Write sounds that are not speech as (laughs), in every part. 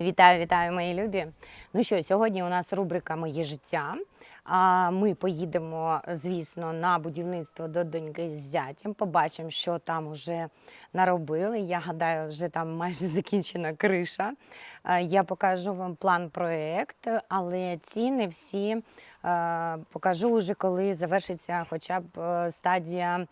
Вітаю, вітаю, мої любі. Ну що, сьогодні у нас рубрика Моє життя. Ми поїдемо, звісно, на будівництво до доньки з зятям. Побачимо, що там уже наробили. Я гадаю, вже там майже (laughs) закінчена криша. Я покажу вам план проект, але ціни всі покажу вже, коли завершиться хоча б е, стадія.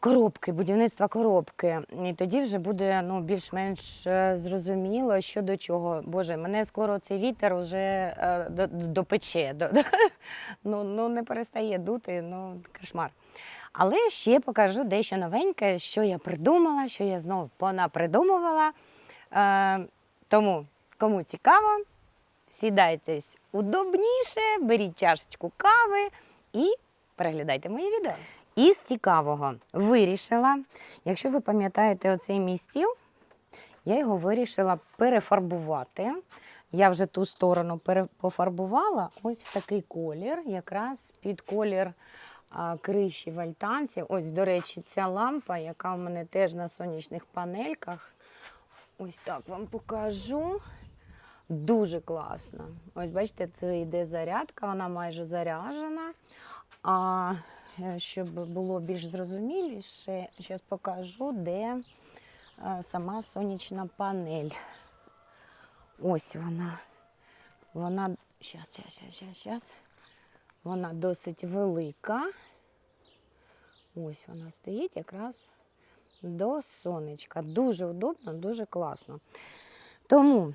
Коробки, будівництва коробки. І тоді вже буде ну, більш-менш е, зрозуміло, що до чого. Боже, мене скоро цей вітер вже до, допече. До, до, ну, ну, не перестає дути, ну, кошмар. Але ще покажу дещо новеньке, що я придумала, що я знову понапридумувала. Е, тому, кому цікаво, сідайтесь удобніше, беріть чашечку кави і переглядайте мої відео. Із цікавого вирішила, якщо ви пам'ятаєте оцей мій стіл, я його вирішила перефарбувати. Я вже ту сторону пофарбувала ось в такий колір, якраз під колір а, криші альтанці. Ось, до речі, ця лампа, яка в мене теж на сонячних панельках. Ось так вам покажу. Дуже класно. Ось бачите, це йде зарядка, вона майже заряджена. А щоб було більш зрозуміліше, зараз покажу, де е, сама сонячна панель. Ось вона. Вона. Щас, щас, щас, щас, щас. Вона досить велика. Ось вона стоїть якраз до сонечка. Дуже удобно, дуже класно. Тому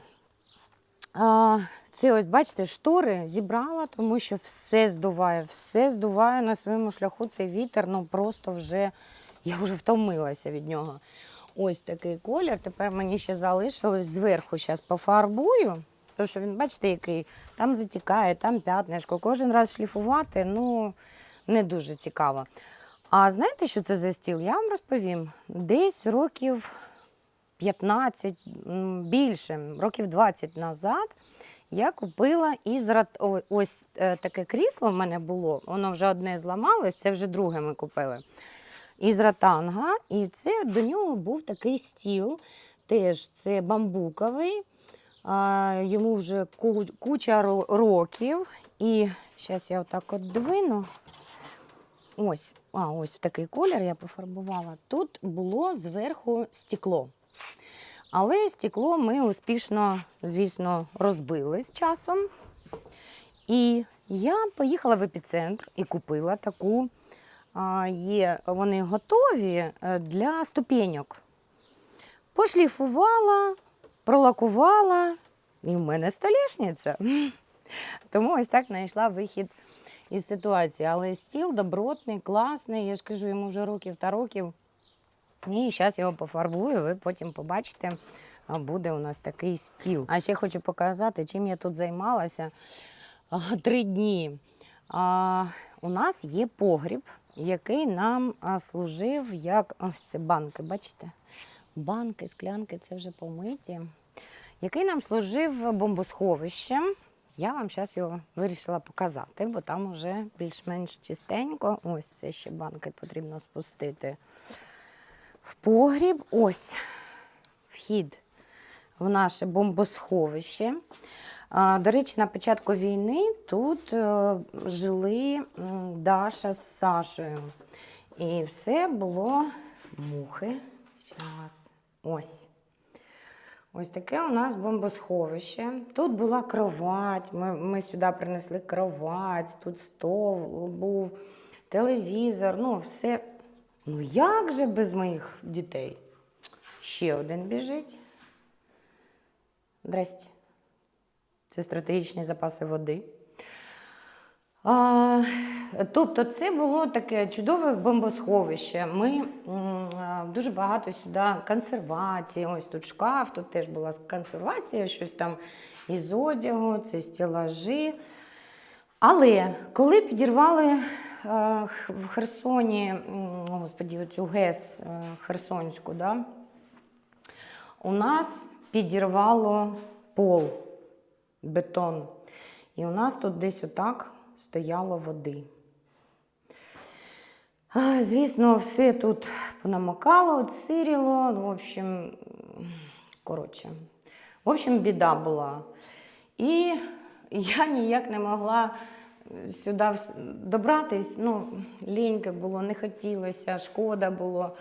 а, це ось, бачите, штори зібрала, тому що все здуває, все здуває на своєму шляху цей вітер, ну просто вже я вже втомилася від нього. Ось такий колір. Тепер мені ще залишилось зверху зараз пофарбую. Тому що він, бачите, який там затікає, там п'ятнишко. Кожен раз шліфувати, ну не дуже цікаво. А знаєте, що це за стіл? Я вам розповім. Десь років 15, більше, років 20 назад я купила із ось е, таке крісло в мене було, воно вже одне зламалось, це вже друге ми купили. Із ратанга, і це до нього був такий стіл. Теж це бамбуковий, а, йому вже куча років. І зараз я отак от двину. Ось, а, ось в такий колір я пофарбувала. Тут було зверху стекло. Але стекло ми успішно, звісно, розбили з часом. І я поїхала в епіцентр і купила таку. Є вони готові е, для ступеньок. Пошліфувала, пролакувала, і в мене столішниця. (laughs) Тому ось так знайшла вихід із ситуації. Але стіл добротний, класний. Я ж кажу, йому вже років та років. І зараз його пофарбую, ви потім побачите, буде у нас такий стіл. А ще хочу показати, чим я тут займалася три дні. У нас є погріб, який нам служив як ось це банки, бачите? Банки, склянки це вже помиті. Який нам служив бомбосховищем. Я вам зараз його вирішила показати, бо там вже більш-менш чистенько. Ось це ще банки потрібно спустити в погріб. Ось вхід в наше бомбосховище. До речі, на початку війни тут е, жили Даша з Сашою. І все було мухи. Зараз. Ось. Ось таке у нас бомбосховище. Тут була кровать. Ми, ми сюди принесли кровать, тут стол був, телевізор, ну все. Ну як же без моїх дітей? Ще один біжить. Здрасте. Це стратегічні запаси води. А, тобто це було таке чудове бомбосховище. Ми а, дуже багато сюди консервації. Ось тут шкаф, тут теж була консервація, щось там із одягу, це стелажі. Але коли підірвали в Херсоні, господі, оцю ГЕС е, Херсонську, да, у нас підірвало пол, бетон. І у нас тут десь отак стояло води. Звісно, все тут понамокало, отсиріло. Ну, в общем, коротше, В общем, біда була. І я ніяк не могла сюди добратись. Ну, ліньки було, не хотілося, шкода було.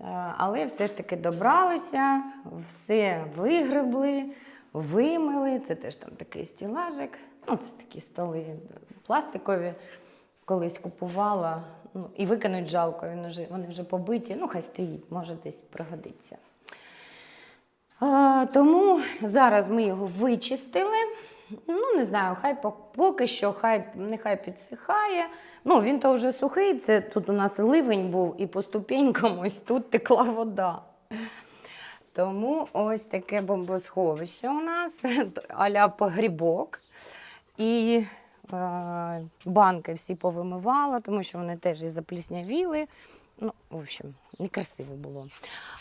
Е, Але все ж таки добралися, все вигребли, вимили. Це теж там такий стілажик. Ну, це такі столи пластикові. Колись купувала. Ну, і викинуть жалко, вони вже побиті. Ну, хай стоїть, може десь пригодиться. А, тому зараз ми його вичистили. Ну, не знаю, хай поки що, хай нехай підсихає. Ну, він то вже сухий. Це тут у нас ливень був, і по ступенькам (laughs) ось тут текла вода. Тому ось таке бомбосховище у нас, (laughs) аля погрібок. І е, банки всі повимивала, тому що вони теж і запліснявіли. Ну, в общем, некрасиво було.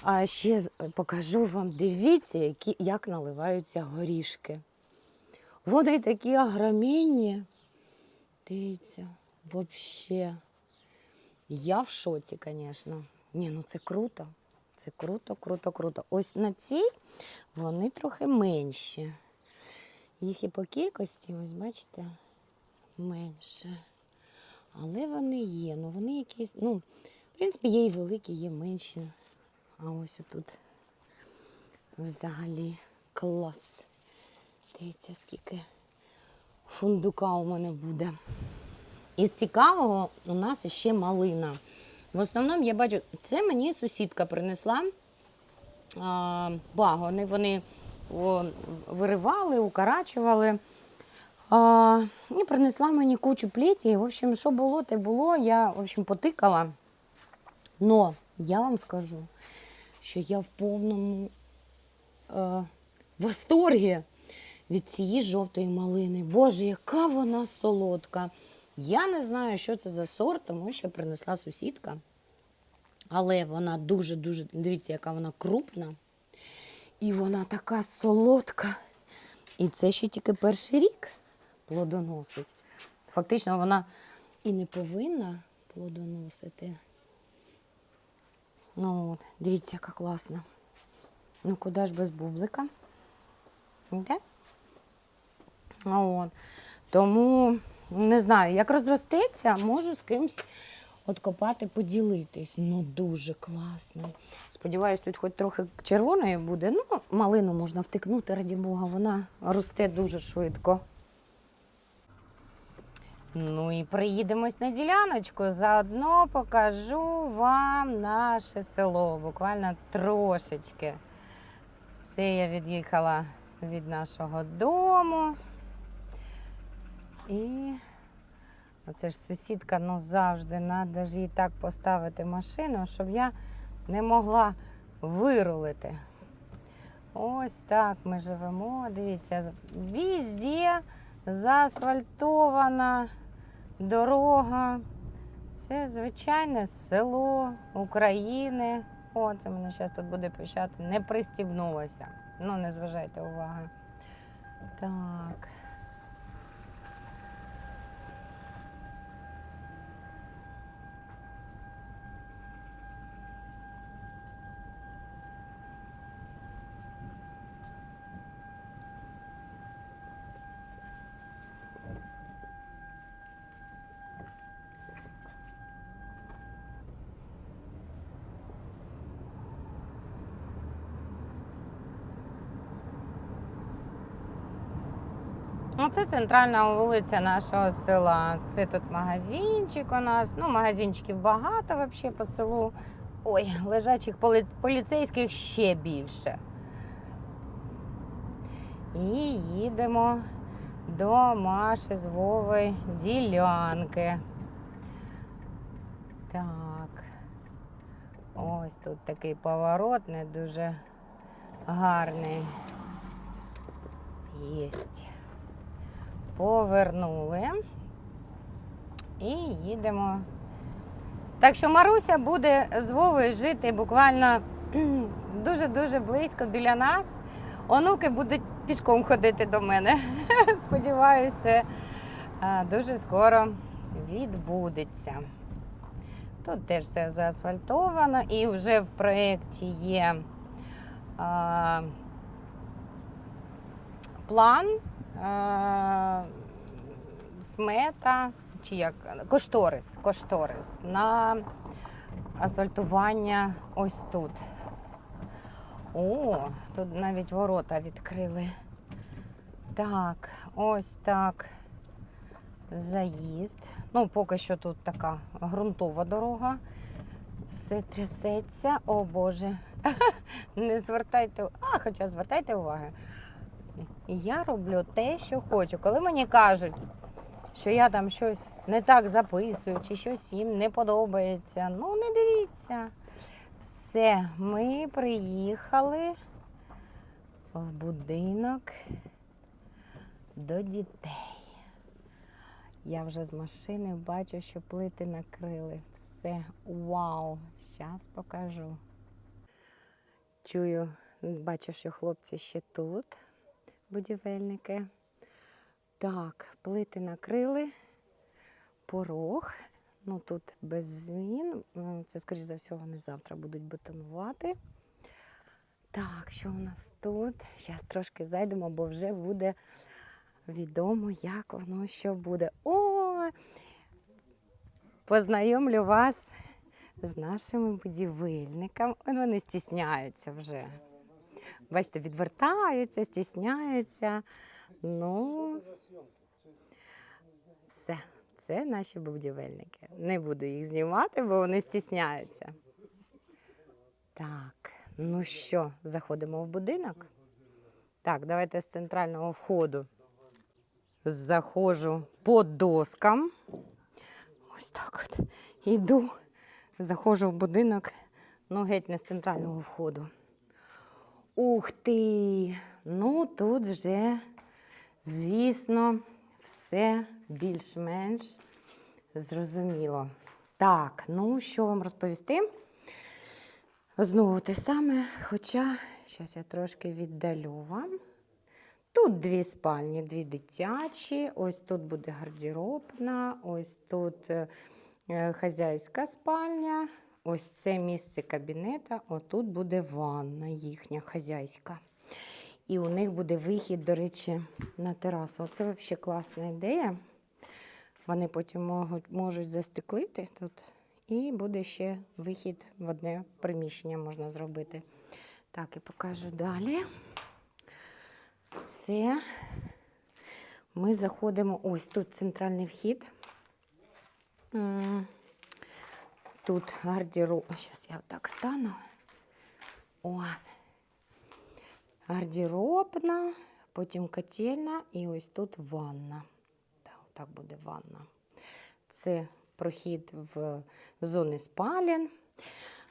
А ще покажу вам, дивіться, які, як наливаються горішки. Вони такі агромінні. Дивіться, взагалі. Я в шоці, звісно. Ні, ну це круто. Це круто, круто, круто. Ось на цій вони трохи менші. Їх і по кількості, ось бачите, менше. Але вони є. Ну вони якісь, ну, в принципі, є і великі, є менші. А ось тут взагалі клас. Дивіться, скільки фундука у мене буде. Із цікавого у нас ще малина. В основному я бачу, це мені сусідка принесла а, багони. Вони о, виривали, укорачували. А, і принесла мені кучу плеті. В общем, що було, те було. Я в общем, потикала. Но я вам скажу, що я в повному е, восторгі від цієї жовтої малини. Боже, яка вона солодка. Я не знаю, що це за сорт, тому що принесла сусідка. Але вона дуже-дуже, дивіться, яка вона крупна. І вона така солодка. І це ще тільки перший рік плодоносить. Фактично, вона і не повинна плодоносити. Ну, от, дивіться, яка класна. Ну, куди ж без бублика? Йде? От. Тому не знаю, як розростеться, можу з кимсь откопати, поділитись. Ну, дуже класно. Сподіваюсь, тут хоч трохи червоної буде. Ну, малину можна втикнути, раді Бога, вона росте дуже швидко. Ну і приїдемось на діляночку. Заодно покажу вам наше село, буквально трошечки. Це я від'їхала від нашого дому. І оце ж сусідка, ну завжди треба ж їй так поставити машину, щоб я не могла вирулити. Ось так ми живемо. Дивіться, везде заасфальтована дорога. Це звичайне село України. О, це мене зараз тут буде пищати. Не пристібнулося. Ну, не зважайте уваги. Так. Оце центральна вулиця нашого села. Це тут магазинчик у нас. Ну, магазинчиків багато взагалі по селу. Ой, лежачих полі- поліцейських ще більше. І їдемо до Маші з Вовою ділянки. Так. Ось тут такий поворот, не дуже гарний. Єсть повернули і їдемо. Так що Маруся буде з Вовою жити буквально (clears throat) дуже-дуже близько біля нас. Онуки будуть пішком ходити до мене. (laughs) Сподіваюся, це дуже скоро відбудеться. Тут теж все заасфальтовано і вже в проєкті є а, план, смета чи як кошторис, кошторис на асфальтування ось тут. О, тут навіть ворота відкрили. Так, ось так. Заїзд. Ну, поки що тут така ґрунтова дорога. Все трясеться. О Боже. (laughs) Не звертайте. А, хоча звертайте увагу. Я роблю те, що хочу. Коли мені кажуть, що я там щось не так записую, чи щось їм не подобається, ну не дивіться. Все, ми приїхали в будинок до дітей. Я вже з машини бачу, що плити накрили. Все, вау! Зараз покажу. Чую, бачу, що хлопці ще тут, будівельники. Так, плити накрили, порог. Ну тут без змін. Це, скоріш за все, вони завтра будуть бетонувати. Так, що у нас тут? Зараз трошки зайдемо, бо вже буде відомо, як воно що буде. О! Познайомлю вас з нашими будівельниками. Вони стісняються вже. Бачите, відвертаються, стісняються. Ну, все, це наші будівельники. Не буду їх знімати, бо вони стісняються. Так, ну що, заходимо в будинок? Так, давайте з центрального входу. Заходжу по доскам. Ось так от. Іду, заходжу в будинок, ну геть не з центрального входу. Ух ти! Ну тут вже, звісно, все більш-менш зрозуміло. Так, ну що вам розповісти? Знову те саме, хоча зараз я трошки віддалю вам. Тут дві спальні, дві дитячі, ось тут буде гардеробна, ось тут е, е, хазяйська спальня, ось це місце кабінета, отут буде ванна їхня хазяйська. І у них буде вихід, до речі, на терасу. Це взагалі класна ідея. Вони потім можуть застеклити тут, і буде ще вихід в одне приміщення можна зробити. Так, і покажу далі. Це ми заходимо. Ось тут центральний вхід. Тут гардероб. Зараз я отак стану. О. Гардеробна, потім котельна і ось тут ванна. Так, так буде ванна. Це прохід в зони спален.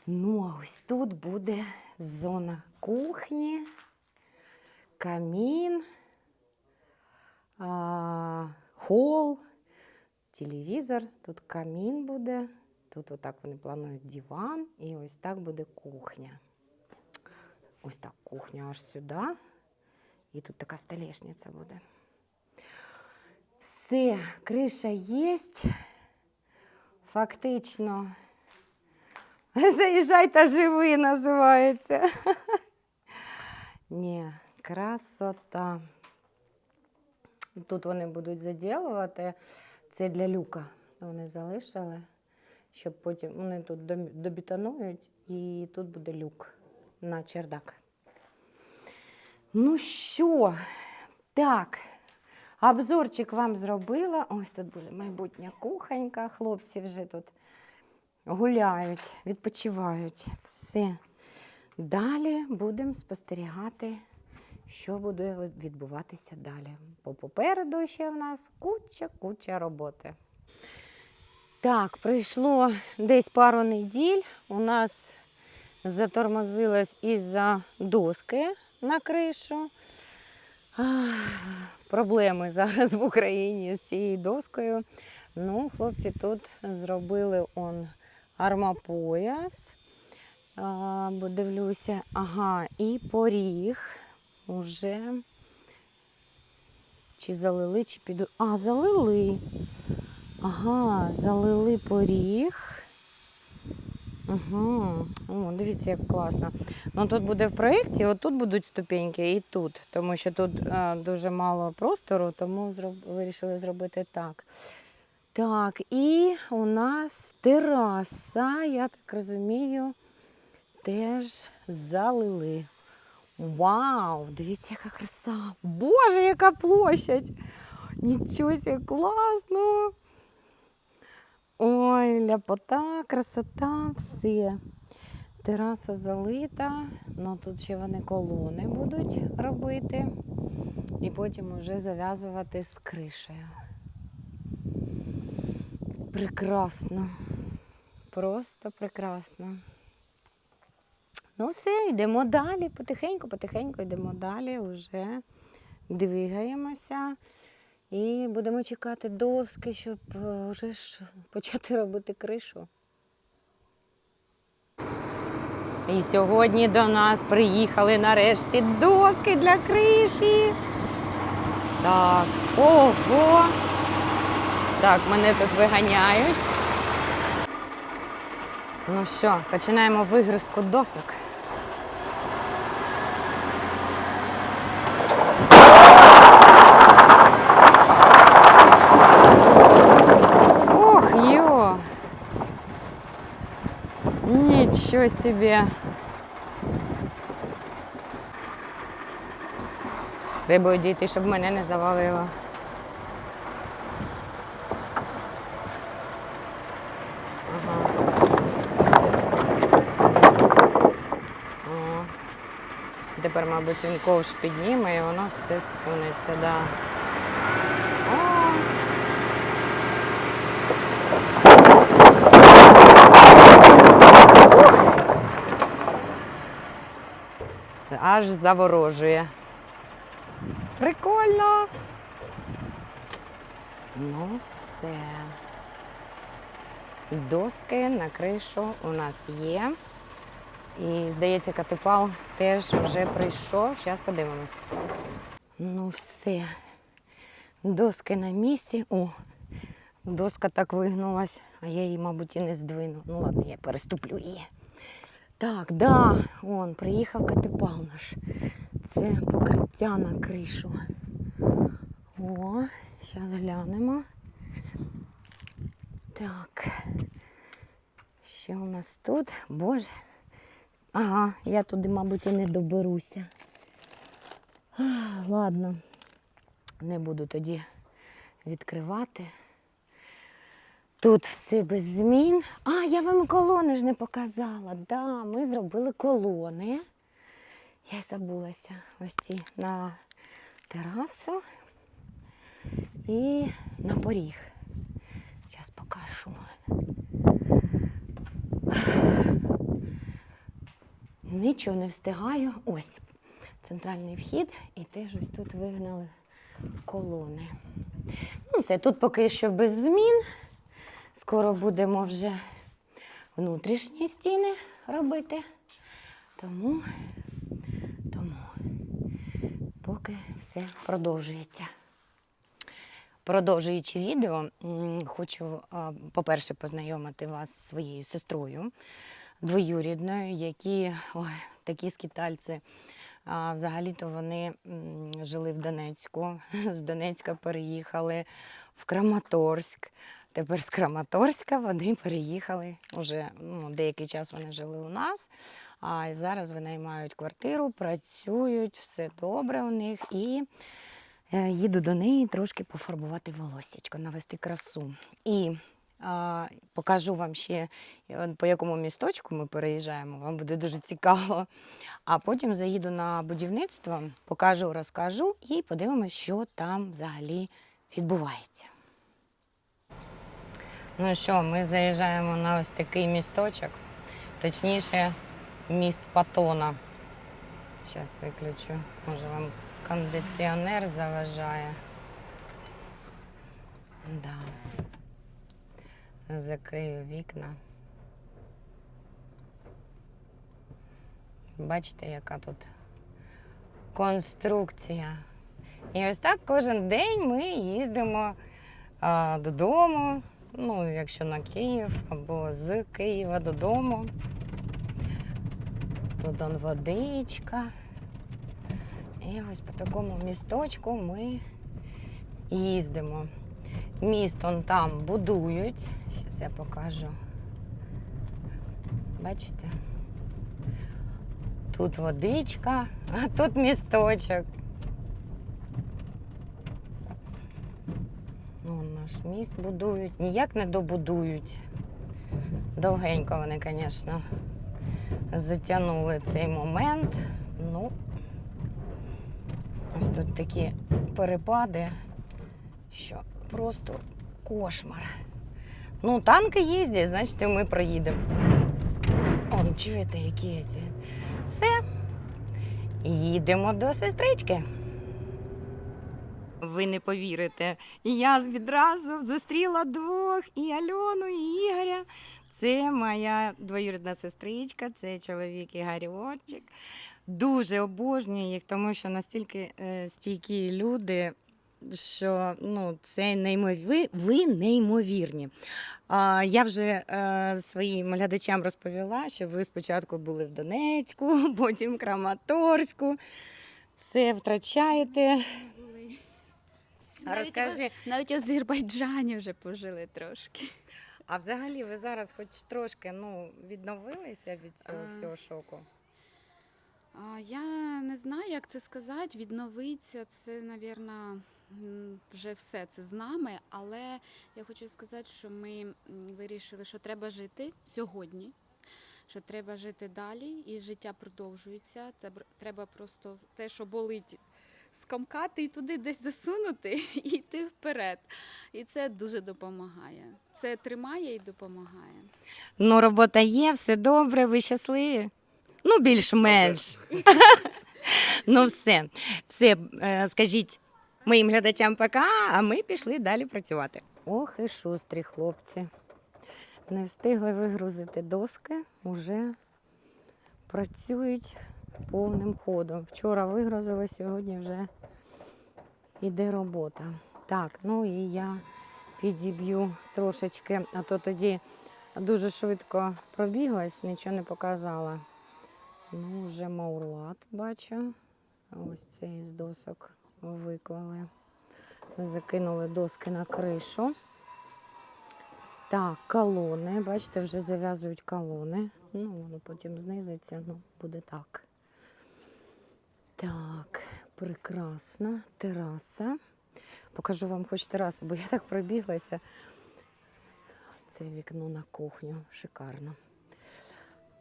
Ну, а ось тут буде зона кухні камін, а, хол, телевізор. Тут камін буде. Тут отак вони планують диван, і ось так буде кухня. Ось так кухня аж сюди. І тут така столешниця буде. Все, криша є. Фактично. Заїжджай та живи називається. Ні, красота. Тут вони будуть заділувати. Це для люка. Вони залишили, щоб потім вони тут добетонують і тут буде люк на чердак. Ну що, так, обзорчик вам зробила. Ось тут буде майбутня кухонька. Хлопці вже тут гуляють, відпочивають. Все. Далі будемо спостерігати, що буде відбуватися далі. Бо попереду ще в нас куча-куча роботи. Так, пройшло десь пару неділь. У нас затормозилась із-за доски на кришу. Проблеми зараз в Україні з цією доскою. Ну, хлопці тут зробили он армапояс. А, дивлюся, ага, і поріг уже. Чи залили, чи піду. А, залили. Ага, залили поріг. Угу. О, дивіться, як класно. Ну тут буде в проєкті, отут будуть ступеньки і тут, тому що тут е, дуже мало простору, тому зроб... вирішили зробити так. Так, і у нас тераса, я так розумію, теж залили. Вау! Дивіться, яка краса! Боже, яка площадь! Нічого класно! Ой, ляпота, красота, все. Тераса залита, ну тут ще вони колони будуть робити. І потім вже зав'язувати з кришею. Прекрасно. Просто прекрасно. Ну все, йдемо далі. Потихеньку, потихеньку йдемо далі, вже двигаємося. І будемо чекати доски, щоб е, вже ж почати робити кришу. І сьогодні до нас приїхали нарешті доски для криші. Так, ого. Так, мене тут виганяють. Ну що, починаємо вигрузку досок. Ох, ё! Ничего себе! Треба одійти, щоб мене не завалило. Тепер, мабуть, він ковш підніме і воно все сунеться, да. О. Аж заворожує. Прикольно. Ну, все. Доски на кришу у нас є. І, здається, катепал теж вже прийшов. Зараз подивимось. Ну, все. Доски на місці. О, доска так вигнулась, а я її, мабуть, і не здвину. Ну ладно, я переступлю її. Так, да, он, приїхав катепал наш. Це покриття на кришу. О, зараз глянемо. Так. Що у нас тут? Боже. Ага, я туди, мабуть, і не доберуся. Ладно, не буду тоді відкривати. Тут все без змін. А, я вам колони ж не показала. Да, ми зробили колони. Я забулася ось ці на терасу і на поріг. Зараз покажу. Нічого не встигаю. Ось центральний вхід, і теж ось тут вигнали колони. Ну, все, тут поки що без змін. Скоро будемо вже внутрішні стіни робити. Тому, тому поки все продовжується. Продовжуючи відео, хочу, по-перше, познайомити вас з своєю сестрою двоюрідною, які ой, такі скітальці. Взагалі-то вони жили в Донецьку, (laughs) з Донецька переїхали в Краматорськ. Тепер з Краматорська вони переїхали уже ну, деякий час вони жили у нас. А зараз вони мають квартиру, працюють, все добре у них. І е, їду до неї трошки пофарбувати волоссячко, навести красу. І а, покажу вам ще, е, по якому місточку ми переїжджаємо, вам буде дуже цікаво. А потім заїду на будівництво, покажу, розкажу і подивимось, що там взагалі відбувається. Ну що, ми заїжджаємо на ось такий місточок, точніше, міст Патона. Зараз виключу, може вам кондиціонер заважає. Да. Закрию вікна. Бачите, яка тут конструкція. І ось так кожен день ми їздимо а, додому, Ну, якщо на Київ або з Києва додому. Тут он водичка. І ось по такому місточку ми їздимо. Міст он там будують. Зараз я покажу. Бачите? Тут водичка, а тут місточок. Міст будують. Ніяк не добудують. Довгенько вони, звісно, затягнули цей момент. Ну, ось тут такі перепади, що просто кошмар. Ну, танки їздять, значить, ми проїдемо. Он, чуєте, які ці. Все. Їдемо до сестрички. Ви не повірите. Я відразу зустріла двох і Альону, і Ігоря. Це моя двоюрідна сестричка, це чоловік Ігорьочик. Дуже обожнюю їх, тому що настільки е, стійкі люди, що ну, це неймові... ви неймовірні. А, я вже е, своїм глядачам розповіла, що ви спочатку були в Донецьку, (laughs) потім в Краматорську. Все втрачаєте. Розкажи, Навіть в Азербайджані вже пожили трошки. а взагалі ви зараз хоч трошки ну, відновилися від цього А. всього шоку? А, Я не знаю, як це сказати. Відновиться це, напевно, вже все це з нами. Але я хочу сказати, що ми вирішили, що треба жити сьогодні, що треба жити далі, і життя продовжується. Треба просто те, що болить. Скомкати і туди десь засунути (laughs) і йти вперед. І це дуже допомагає. Це тримає і допомагає. Ну, робота є, все добре, ви щасливі? Ну, більш-менш. (laughs) ну, все. Все, е, скажіть моїм глядачам пока, а ми пішли далі працювати. Ох, і шустрі хлопці. Не встигли вигрузити доски, уже працюють повним ходом. Вчора вигрузили, сьогодні вже йде робота. Так, ну і я підіб'ю трошечки, а то тоді дуже швидко пробіглась, нічого не показала. Ну, вже маурлат бачу. Ось цей з досок виклали. Закинули доски на кришу. Так, колони. Бачите, вже зав'язують колони. Ну, воно потім знизиться, ну, буде так. Так, прекрасна тераса. Покажу вам хоч терасу, бо я так пробіглася. Це вікно на кухню. Шикарно.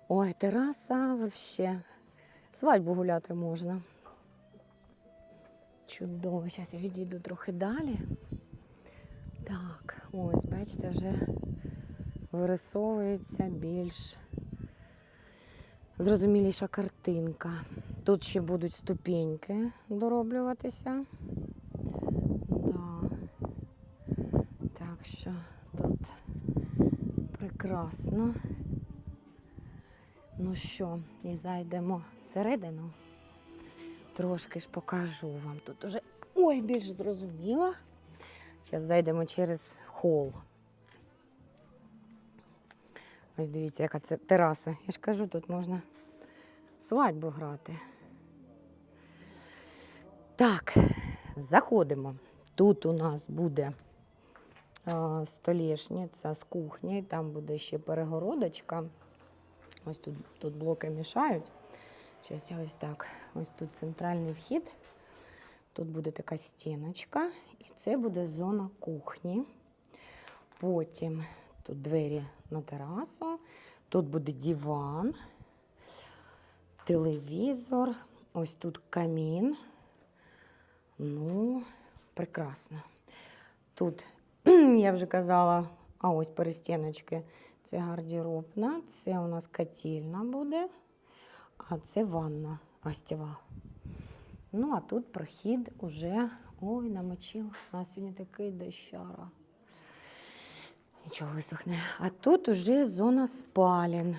Ой, тераса вообще. Свадьбу гуляти можна. Чудово. Зараз я відійду трохи далі. Так, ось, бачите, вже вирисовується більш зрозуміліша картинка. Тут ще будуть ступеньки дороблюватися. Да. Так що тут прекрасно. Ну що, і зайдемо всередину. Трошки ж покажу вам. Тут уже ой, більш зрозуміло. Зараз зайдемо через хол. Ось дивіться, яка це тераса. Я ж кажу, тут можна свадьбу грати. Так, заходимо. Тут у нас буде столішниця з кухні, там буде ще перегородочка. Ось тут, тут блоки мішають. Зараз я ось так. Ось тут центральний вхід. Тут буде така стіночка, і це буде зона кухні. Потім тут двері на терасу, тут буде диван, телевізор, ось тут камін. Ну, прекрасно. Тут, (clears throat) я вже казала, а ось перестіночки. Це гардеробна, це у нас котельна буде, а це ванна гостєва. Ну, а тут прохід уже. Ой, намочив. У нас сьогодні такий дощара. Нічого висохне. А тут уже зона спален.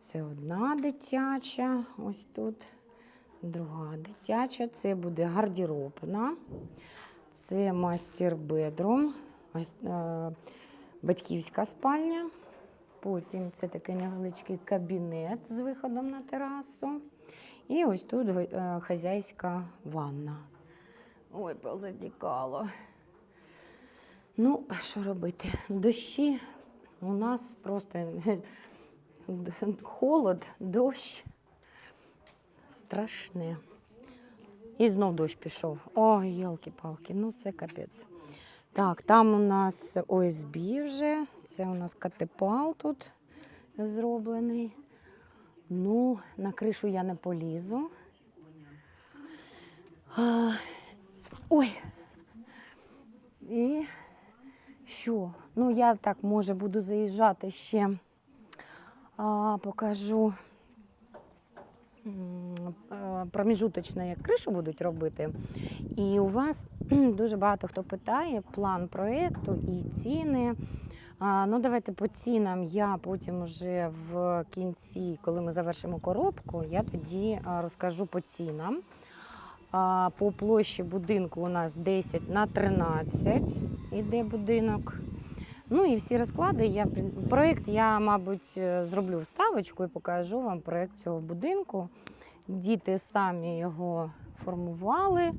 Це одна дитяча, ось тут. Друга дитяча. Це буде гардеробна. Це мастер бедрум. е, батьківська спальня. Потім це такий невеличкий кабінет з виходом на терасу. І ось тут е, хазяйська ванна. Ой, позатікало. Ну, що робити? Дощі у нас просто (laughs) холод, дощ. Страшне. І знов дощ пішов. Ой, йолки-палки, ну це капець. Так, там у нас ОСБ вже. Це у нас катепал тут зроблений. Ну, на кришу я не полізу. А, ой. І що? Ну, я так, може, буду заїжджати ще. А, покажу проміжуточно, як кришу будуть робити. І у вас (clears throat) дуже багато хто питає план проєкту і ціни. Ну, давайте по цінам. Я потім вже в кінці, коли ми завершимо коробку, я тоді розкажу по цінам. По площі будинку у нас 10 на 13 іде будинок. Ну і всі розклади. Я проєкт я, мабуть, е, зроблю вставочку і покажу вам проєкт цього будинку. Діти самі його формували.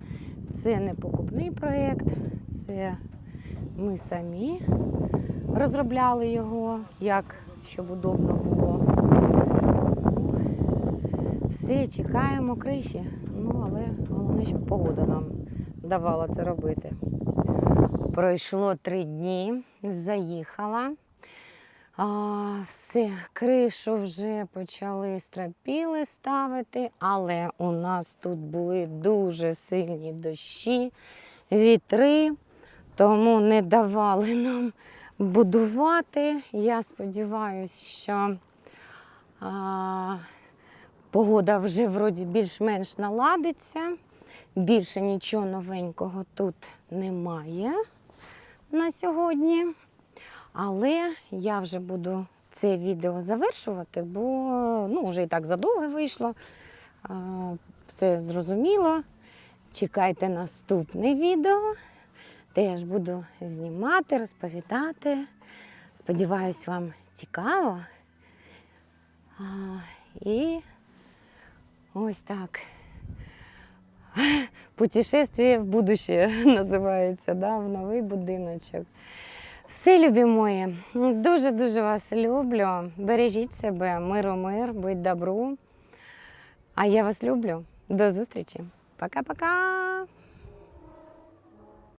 Це не покупний проєкт, це ми самі розробляли його, як щоб удобно було. Все, чекаємо криші. Ну, але головне, щоб погода нам давала це робити. Пройшло три дні, заїхала. А, все, кришу вже почали стропіли ставити, але у нас тут були дуже сильні дощі, вітри, тому не давали нам будувати. Я сподіваюся, що а, погода вже вроді більш-менш наладиться. Більше нічого новенького тут немає на сьогодні. Але я вже буду це відео завершувати, бо ну, вже і так задовго вийшло. Все зрозуміло. Чекайте наступне відео. Теж буду знімати, розповідати. Сподіваюсь, вам цікаво. І ось так. Путешествие в будущее (laughs) називається, да, в новий будиночок. Все, любі мої, дуже-дуже вас люблю. Бережіть себе, миру, мир, будь добру. А я вас люблю. До зустрічі. Пока-пока.